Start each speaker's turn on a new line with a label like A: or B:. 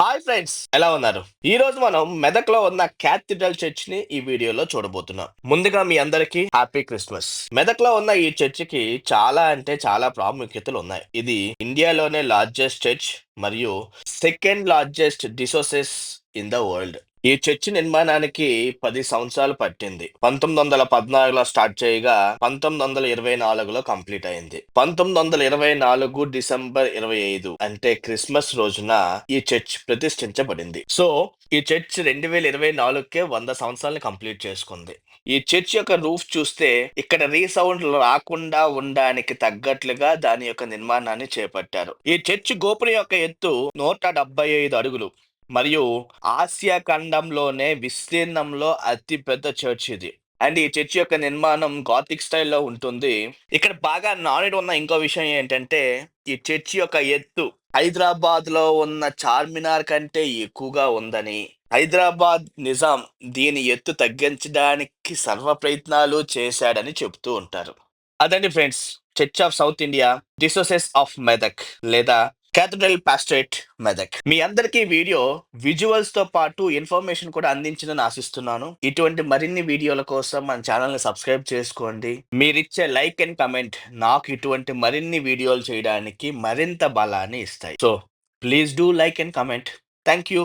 A: Hi friends ఎలా ఉన్నారు? ఈ రోజు మనం మెదక్లో ఉన్న క్యాథిడ్రల్ చర్చ్ని ఈ వీడియోలో చూడబోతున్నాం. ముందుగా మీ అందరికి హ్యాపీ క్రిస్మస్. మెదక్లో ఉన్న ఈ చర్చ్కి చాలా అంటే చాలా ప్రాముఖ్యతలు ఉన్నాయి. ఇది ఇండియాలోనే లార్జెస్ట్ చర్చ్ మరియు second largest dioceses in the world ఈ చర్చి నిర్మాణానికి పది సంవత్సరాలు పట్టింది. పంతొమ్మిది వందల పద్నాలుగులో స్టార్ట్ చేయగా పంతొమ్మిది వందల ఇరవై నాలుగులో కంప్లీట్ అయింది. పంతొమ్మిది వందల ఇరవై నాలుగు డిసెంబర్ ఇరవై ఐదు అంటే క్రిస్మస్ రోజున ఈ చర్చ్ ప్రతిష్ఠించబడింది. సో ఈ చర్చ్ రెండు వేల ఇరవై నాలుగుకే వంద సంవత్సరాలను కంప్లీట్ చేసుకుంది. ఈ చర్చ్ యొక్క రూఫ్ చూస్తే ఇక్కడ రీసౌండ్ రాకుండా ఉండడానికి తగ్గట్లుగా దాని యొక్క నిర్మాణాన్ని చేపట్టారు. ఈ చర్చ్ గోపురం యొక్క ఎత్తు నూట డెబ్బై ఐదు అడుగులు. మరియు ఆసియా ఖండంలోనే విస్తీర్ణంలో అతి పెద్ద చర్చ్ ఇది. అండ్ ఈ చర్చ్ యొక్క నిర్మాణం గాతిక్ స్టైల్లో ఉంటుంది. ఇక్కడ బాగా నానుడి ఉన్న ఇంకో విషయం ఏంటంటే ఈ చర్చ్ యొక్క ఎత్తు హైదరాబాద్లో ఉన్న చార్మినార్ కంటే ఎక్కువగా ఉందని. హైదరాబాద్ నిజాం దీని ఎత్తు తగ్గించడానికి సర్వ ప్రయత్నాలు చేశాడని చెబుతూ ఉంటారు. అదండి friends church of South India dioceses of Medak లేదా క్యాథడ్రల్ పాస్ట్రేట్ మెదక్ మీ అందరికీ వీడియో విజువల్స్తో పాటు ఇన్ఫర్మేషన్ కూడా అందించిందని ఆశిస్తున్నాను. ఇటువంటి మరిన్ని వీడియోల కోసం మన ఛానల్ని సబ్స్క్రైబ్ చేసుకోండి. మీరిచ్చే లైక్ అండ్ కమెంట్ నాకు ఇటువంటి మరిన్ని వీడియోలు చేయడానికి మరింత బలాన్ని ఇస్తాయి. So please do like and comment thank you